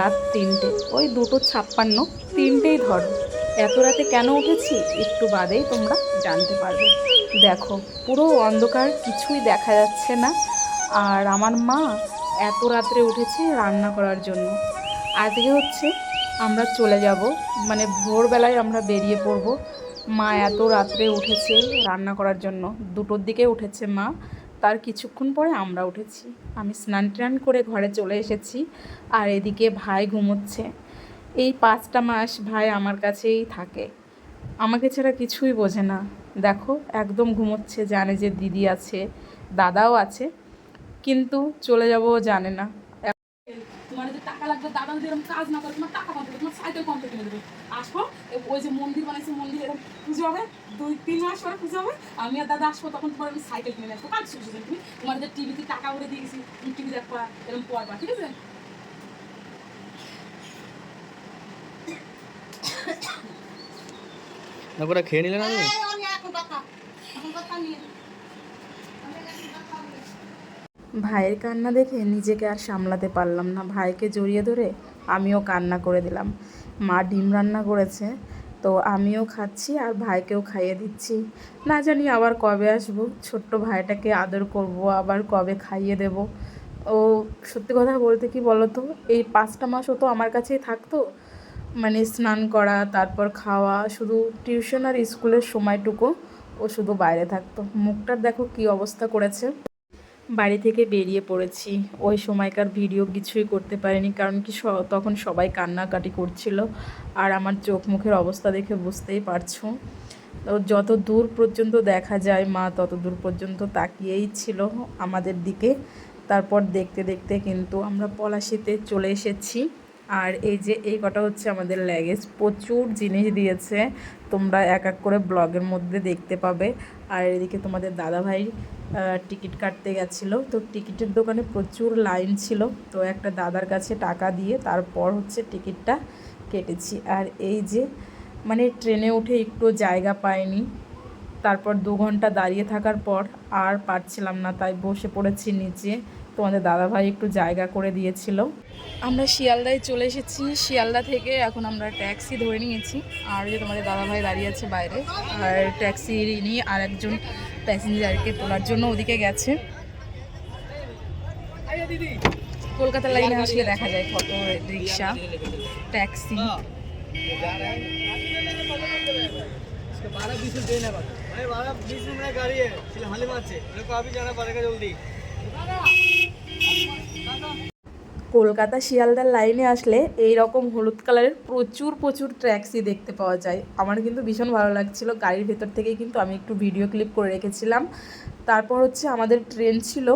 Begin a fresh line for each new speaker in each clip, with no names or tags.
রাত তিনটে। ওই দুটো ছাপ্পান্ন। তিনটেই ধরো। এত রাতে কেন উঠেছি? একটু বাদেই তোমরা জানতে পারবে। দেখো, পুরো অন্ধকার, কিছুই দেখা যাচ্ছে না। আর আমার মা এত রাত্রে উঠেছে রান্না করার জন্য। আজকে হচ্ছে আমরা চলে যাব। মানে ভোরবেলায় আমরা বেরিয়ে পড়ব। মা এত রাত্রে উঠেছে রান্না করার জন্য। দুটোর দিকে উঠেছে মা। তার কিছুক্ষণ পরে আমরা উঠেছি। আমি স্নান টান করে ঘরে চলে এসেছি আর এদিকে ভাই ঘুমোচ্ছে। এই পাঁচটা মাস ভাই আমার কাছেই থাকে। আমাকে ছাড়া কিছুই বোঝে না। দেখো, একদম ঘুমোচ্ছে, জানে যে দিদি আছে, দাদাও আছে, কিন্তু চলে যাব জানে না।
যে টাকা লাগবে দাদা কাজ না করে, তোমার টাকা কম দেবে তোমার সাইকেল কম কিনে দেবে। আসব ওই যে মন্দির বানাইছে মন্দির এরকম পুজো হবে দুই তিন মাস পরে পুজো হবে। আমি আর দাদা আসব তখন তোমার আমি সাইকেল কিনে আসব। কাজ শুরু তুমি তোমার টিভিতে টাকা উড়ে দিয়েছি তুমি টিভি দেখবা এরকম পড়বা ঠিক আছে?
না খেয়ে নিলে না।
ভাইয়ের কান্না দেখে নিজেকে আর সামলাতে পারলাম না। ভাইকে জড়িয়ে ধরে আমিও কান্না করে দিলাম। মা ডিম রান্না করেছে, তো আমিও খাচ্ছি আর ভাইকেও খাইয়ে দিচ্ছি। না জানি আবার কবে আসব, ছোট্ট ভাইটাকে আদর করব, আবার কবে খাইয়ে দেব। ও সত্যি কথা বলতে কি বলো তো এই পাঁচটা মাসও তো আমার কাছেই থাকতো। মানে স্নান করা, তারপর খাওয়া, শুধু টিউশন আর স্কুলের সময়টুকু ও শুধু বাইরে থাকতো। মুখটার দেখো কি অবস্থা করেছে। বাড়ি থেকে বেরিয়ে পড়েছি। ওই সময়কার ভিডিও কিছুই করতে পারিনি, কারণ কি তখন সবাই কান্নাকাটি করছিল। আর আমার চোখ মুখের অবস্থা দেখে বুঝতেই পারছ। তো যত দূর পর্যন্ত দেখা যায় মা, তত দূর পর্যন্ত তাকিয়েই ছিল আমাদের দিকে। তারপর দেখতে দেখতে কিন্তু আমরা পলাশিতে চলে এসেছি। আর এই যে এই কটা হচ্ছে আমাদের ল্যাগেজ প্রচুর জিনিস দিয়েছে। তোমরা এক এক করে ব্লগের মধ্যে দেখতে পাবে। আর এদিকে তোমাদের দাদাভাই টিকিট কাটতে গেছিল। তো টিকিটের দোকানে প্রচুর লাইন ছিল। তো একটা দাদার কাছে টাকা দিয়ে তারপর হচ্ছে টিকিটটা কেটেছি। আর এই যে মানে ট্রেনে উঠে একটু জায়গা পাইনি। তারপর দু ঘণ্টা দাঁড়িয়ে থাকার পর আর পারছিলাম না, তাই বসে পড়েছি নিচে। তোমাদের দাদাভাই একটু জায়গা করে দিয়েছিল আমরা শিয়ালদায় চলে এসেছি শিয়ালদা থেকে এখন আমরা ট্যাক্সি ধরে নিয়েছি আর ওই যে তোমাদের দাদাভাই দাঁড়িয়ে আছে বাইরে আর ট্যাক্সি নিয়ে আর একজন প্যাসেঞ্জারকে তোলার জন্য ওদিকে গেছে কলকাতা লাইনে আসলে দেখা যায় কত রিক্সা ট্যাক্সি
बारह बीस में देना भाई बारह बीस में मेरा गाड़ी है इसलिए हाल में अच्छे मेरे को अभी जाना पड़ेगा जल्दी
কলকাতা শিয়ালদার লাইনে আসলে এই রকম হলুদ কালারের প্রচুর প্রচুর ট্যাক্সি দেখতে পাওয়া যায়। আমার কিন্তু ভীষণ ভালো লাগছিল। গাড়ির ভেতর থেকে কিন্তু আমি একটু ভিডিও ক্লিপ করে রেখেছিলাম। তারপর হচ্ছে আমাদের ট্রেন ছিল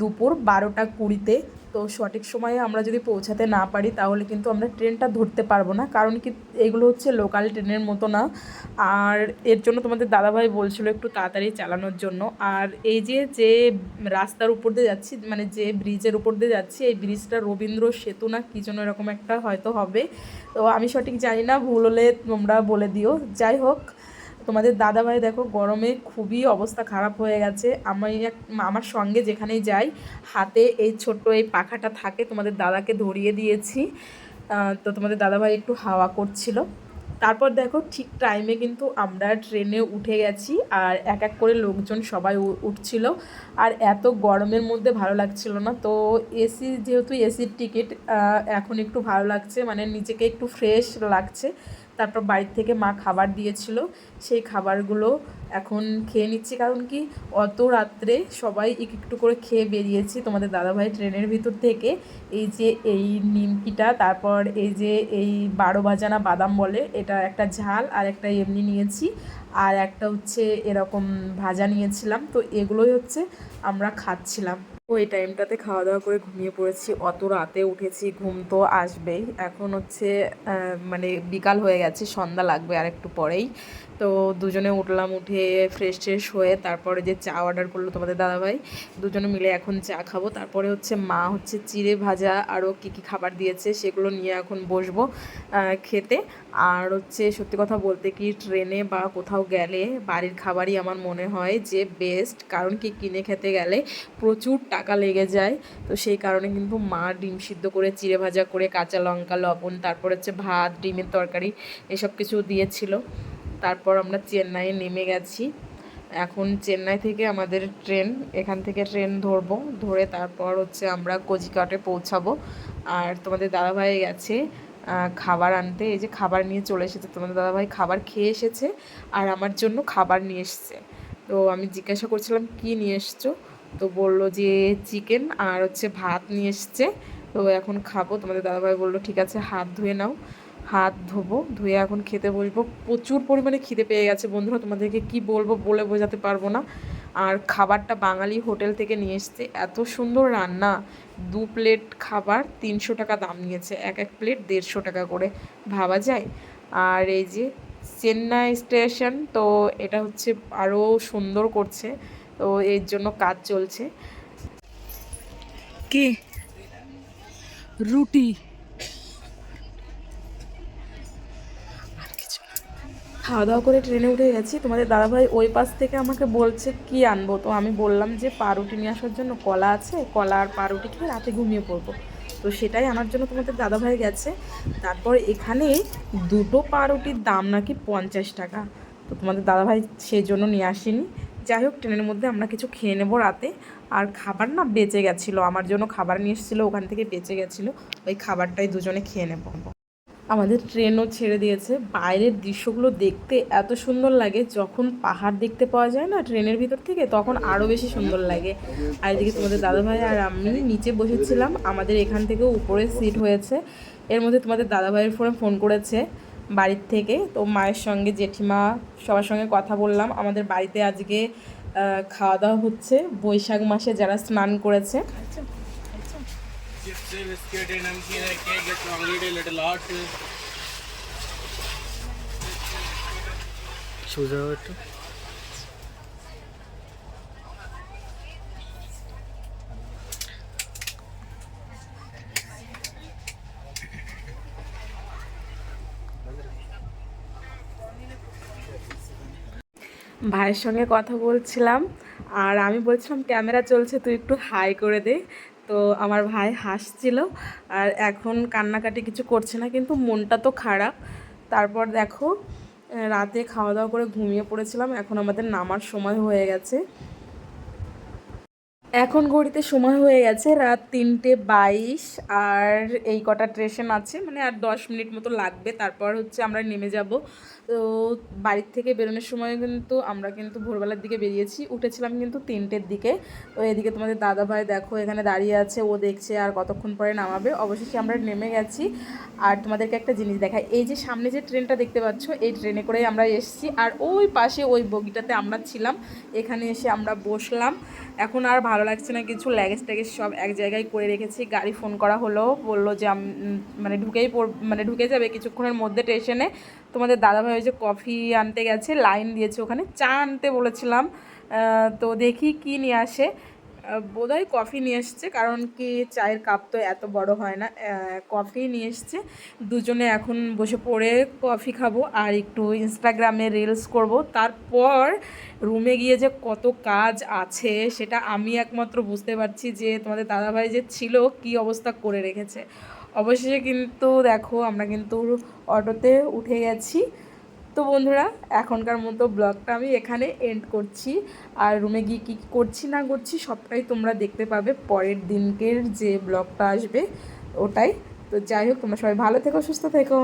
দুপুর বারোটা কুড়িতে। তো সঠিক সময়ে আমরা যদি পৌঁছাতে না পারি, তাহলে কিন্তু আমরা ট্রেনটা ধরতে পারব না। কারণ কি, এগুলো হচ্ছে লোকাল ট্রেনের মতো না। আর এর জন্য তোমাদের দাদাভাই বলছিল একটু তাড়াতাড়ি চালানোর জন্য। আর এই যে যে রাস্তার উপর দিয়ে যাচ্ছি মানে যে ব্রিজের উপর দিয়ে যাচ্ছি, এই ব্রিজটা রবীন্দ্র সেতু না, কী জন্য এরকম একটা হয়তো হবে। তো আমি সঠিক জানি না, ভুল হলে তোমরা বলে দিও। যাই হোক তোমাদের দাদাভাই দেখো, গরমে খুবই অবস্থা খারাপ হয়ে গেছে। আমি আমার সঙ্গে যেখানেই যাই, হাতে এই ছোট্ট এই পাখাটা থাকে, তোমাদের দাদাকে ধরিয়ে দিয়েছি। তো তোমাদের দাদাভাই একটু হাওয়া করছিল। তারপর দেখো, ঠিক টাইমে কিন্তু আমরা ট্রেনে উঠে গেছি, আর এক এক করে লোকজন সবাই উঠছিল। আর এত গরমের মধ্যে ভালো লাগছিল না। তো এসি যেহেতু এসির টিকিট এখন একটু ভালো লাগছে মানে নিজেকে একটু ফ্রেশ লাগছে। তারপর বাড়ির থেকে মা খাবার দিয়েছিল, সেই খাবারগুলো এখন খেয়ে নিচ্ছি। কারণ কি, অত রাত্রে সবাই এক একটু করে খেয়ে বেরিয়েছি তোমাদের দাদাভাই ট্রেনের ভিতর থেকে। এই যে এই নিমকিটা, তারপর এই যে এই বারো বাজানা বাদাম বলে, এটা একটা ঝাল আর একটা এমনি নিয়েছি। আর একটা হচ্ছে এরকম ভাজা নিয়েছিলাম, তো এগুলোই হচ্ছে আমরা খাচ্ছিলাম। ওই টাইমটাতে খাওয়া দাওয়া করে ঘুমিয়ে পড়েছি। অত রাতে উঠেছি, ঘুম তো আসবেই। এখন হচ্ছে মানে বিকাল হয়ে গেছে, সন্ধ্যা লাগবে আর একটু পরেই। তো দুজনে উঠলাম, উঠে ফ্রেশ ট্রেশ হয়ে তারপরে যে চা অর্ডার করল তোমাদের দাদাভাই, দুজনে মিলে এখন চা খাব। তারপরে হচ্ছে মা হচ্ছে চিড়ে ভাজা আরও কী কী খাবার দিয়েছে সেগুলো নিয়ে এখন বসবো খেতে। আর হচ্ছে সত্যি কথা বলতে কি, ট্রেনে বা কোথাও গেলে বাড়ির খাবারই আমার মনে হয় যে বেস্ট কারণ কি, কিনে খেতে গেলে প্রচুর টাকা টাকা লেগে যায়। তো সেই কারণে কিন্তু মা ডিম সিদ্ধ করে, চিড়ে ভাজা করে, কাঁচা লঙ্কা, লবণ, তারপর হচ্ছে ভাত, ডিমের তরকারি এসব কিছু দিয়েছিল। তারপর আমরা চেন্নাইয়ে নেমে গেছি। এখন চেন্নাই থেকে আমাদের ট্রেন, এখান থেকে ট্রেন ধরবো, ধরে তারপর হচ্ছে আমরা কোজিকাটে পৌঁছাবো। আর তোমাদের দাদাভাই গেছে খাবার আনতে। এই যে খাবার নিয়ে চলে এসেছে, তোমাদের দাদাভাই খাবার খেয়ে এসেছে, আর আমার জন্য খাবার নিয়ে এসেছে। তো আমি জিজ্ঞাসা করছিলাম, কি নিয়ে এসছো? তো বলল যে চিকেন আর হচ্ছে ভাত নিয়ে এসছে। তো এখন খাব। তোমাদের দাদাভাই বলল, ঠিক আছে, হাত ধুয়ে নাও। হাত ধোবো। ধুয়ে এখন খেতে বসবো। প্রচুর পরিমাণে খিদে পেয়ে গেছে বন্ধুরা। তোমাদেরকে কি বলব বলে বোঝাতে পারব না। আর খাবারটা বাঙালি হোটেল থেকে নিয়ে এসছে। এত সুন্দর রান্না। দু প্লেট খাবার তিনশো টাকা দাম নিয়েছে। এক এক প্লেট দেড়শো টাকা করে। ভাবা যায়? আর এই যে চেন্নাই স্টেশন, তো এটা হচ্ছে আরও সুন্দর করছে। তো এর জন্য কাজ চলছে।
কি? রুটি?
খাওয়া দাওয়া করে ট্রেনে উঠে গেছি। তোমাদের দাদাভাই ওই পাশ থেকে আমাকে বলছে কি আনব? তো আমি বললাম যে পাউরুটি নিয়ে আসার জন্য কলা আছে। কলা আর পাউরুটি খেয়ে রাতে ঘুমিয়ে পড়ব। তো সেটাই আনার জন্য তোমাদের দাদাভাই গেছে। তারপর এখানে দুটো পাউরুটির দাম নাকি পঞ্চাশ টাকা। তো তোমাদের দাদাভাই সেই জন্য নিয়ে আসেনি। যাই হোক, ট্রেনের মধ্যে আমরা কিছু খেয়ে নেব রাতে। আর খাবার না বেঁচে গেছিল, আমার জন্য খাবার নিয়ে এসেছিল, ওখান থেকে বেঁচে গেছিল। ওই খাবারটাই দুজনে খেয়ে নেব। আমাদের ট্রেনও ছেড়ে দিয়েছে। বাইরের দৃশ্যগুলো দেখতে এত সুন্দর লাগে, যখন পাহাড় দেখতে পাওয়া যায় না ট্রেনের ভিতর থেকে, তখন আরও বেশি সুন্দর লাগে। আর এদিকে তোমাদের দাদাভাই আর আমি নিচে বসেছিলাম, আমাদের এখান থেকে উপরে সিট হয়েছে। এর মধ্যে তোমাদের দাদাভাইয়ের ফোনে ফোন করেছে। বাড়ির থেকে। তো মায়ের সঙ্গে জেঠিমা সবার সঙ্গে কথা বললাম। আমাদের বাড়িতে আজকে খাওয়া দাওয়া হচ্ছে। বৈশাখ মাসে যারা স্নান করেছে।
সোজা একটু।
ভাইয়ের সঙ্গে কথা বলছিলাম আর আমি বলছিলাম, ক্যামেরা চলছে, তুই একটু হাই করে দে। তো আমার ভাই হাসছিল আর এখন কান্নাকাটি কিছু করছে না, কিন্তু মনটা তো খারাপ। তারপর দেখো রাতে খাওয়া দাওয়া করে ঘুমিয়ে পড়েছিলাম, এখন আমাদের নামার সময় হয়ে গেছে। এখন ঘড়িতে সময় হয়ে গেছে রাত তিনটে বাইশ আর এই কটা স্টেশন আছে মানে আর দশ মিনিট মতো লাগবে। তারপর হচ্ছে আমরা নেমে যাব তো বাড়ির থেকে বেরোনোর সময় কিন্তু আমরা কিন্তু ভোরবেলার দিকে বেরিয়েছি। উঠেছিলাম কিন্তু তিনটের দিকে। তো এদিকে তোমাদের দাদা ভাই দেখো, এখানে দাঁড়িয়ে আছে, ও দেখছে আর কতক্ষণ পরে নামাবে। অবশেষে আমরা নেমে গেছি। আর তোমাদেরকে একটা জিনিস দেখাই, এই যে সামনে যে ট্রেনটা দেখতে পাচ্ছ, এই ট্রেনে করেই আমরা এসেছি। আর ওই পাশে ওই বগিটাতে আমরা ছিলাম। এখানে এসে আমরা বসলাম। এখন আর ভালো লাগছে না, কিছু ল্যাগেজ ট্যাগেজ সব এক জায়গায় করে রেখেছি। গাড়ি ফোন করা হলো, বলল যে মানে ঢুকেই মানে ঢুকে যাবে কিছুক্ষণের মধ্যে স্টেশনে। তোমাদের দাদাভাই ওই যে কফি আনতে গেছে, লাইন দিয়েছে ওখানে। চা আনতে বলেছিলাম তো দেখি কী নিয়ে আসে। বোধহয় কফি নিয়ে এসছে, কারণ কি চায়ের কাপ তো এত বড় হয় না। কফি নিয়ে এসছে। দুজনে এখন বসে পড়ে কফি খাব আর একটু ইনস্টাগ্রামে রিলস করব। তারপর রুমে গিয়ে যে কত কাজ আছে, সেটা আমি একমাত্র বুঝতে পারছি যে তোমাদের দাদাভাই যে ছিল, কি অবস্থা করে রেখেছে। অবশেষে কিন্তু দেখো, আমরা কিন্তু অটোতে উঠে গেছি। তো বন্ধুরা, এখনকার মতো ব্লগটা আমি এখানে এন্ড করছি। আর রুমে গিয়ে কী করছি না করছি, সবটাই তোমরা দেখতে পাবে পরের দিনকের যে ব্লগটা আসবে, ওটাই। তো যাই হোক, তোমরা সবাই ভালো থেকো, সুস্থ থেকো।